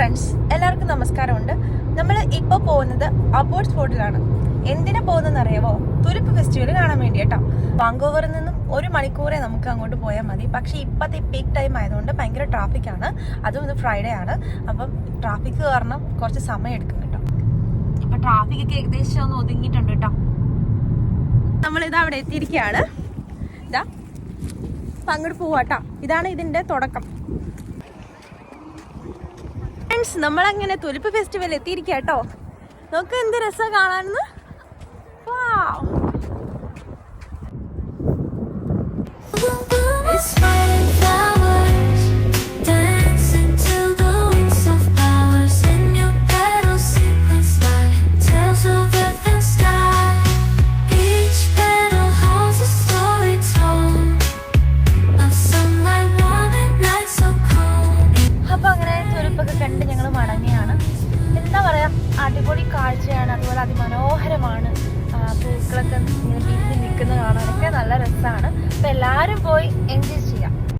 Friends എല്ലാവർക്കും നമസ്കാരമുണ്ട്. നമ്മൾ ഇപ്പോൾ പോകുന്നത് അബോർഡ് സ്പോട്ടിലാണ് എന്തിനാ പോകുന്നതെന്ന് അറിയാവോ തുലിപ്പ് ഫെസ്റ്റിവൽ കാണാൻ വേണ്ടി കേട്ടോ വാങ്കോവറിൽ നിന്നും ഒരു മണിക്കൂറേ നമുക്ക് അങ്ങോട്ട് പോയാൽ മതി. പക്ഷേ ഇപ്പോഴത്തെ പീക്ക് ടൈം ആയതുകൊണ്ട് ഭയങ്കര ട്രാഫിക്കാണ് അതും ഇത് ഫ്രൈഡേ ആണ്. അപ്പം ട്രാഫിക് കാരണം കുറച്ച് സമയം എടുക്കും കേട്ടോ. ഇപ്പൊ ട്രാഫിക് ഒക്കെ ഏകദേശം ഒന്ന് ഒതുങ്ങിയിട്ടുണ്ട് കേട്ടോ. നമ്മളിത് അവിടെ എത്തിയിരിക്കുകയാണ്. ഇതാ അങ്ങോട്ട് പോവാട്ടോ. ഇതാണ് ഇതിന്റെ തുടക്കം. ഫ്രണ്ട്സ് നമ്മളങ്ങനെ തുലിപ്പ് ഫെസ്റ്റിവൽ എത്തിയിരിക്കുക കേട്ടോ നമുക്ക് എന്ത് രസം കാണാമെന്ന്. അപ്പൊ അങ്ങനെ തുലിപ്പൊക്കെ മടങ്ങിയാണ് എന്താ പറയാ അടിപൊളി കാഴ്ചയാണ്. അതുപോലെ അതിമനോഹരമാണ്. പൂക്കളൊക്കെ ഇങ്ങനെ വിരിഞ്ഞ് കാണാനൊക്കെ നല്ല രസമാണ് അപ്പൊ എല്ലാരും പോയി എൻജോയ്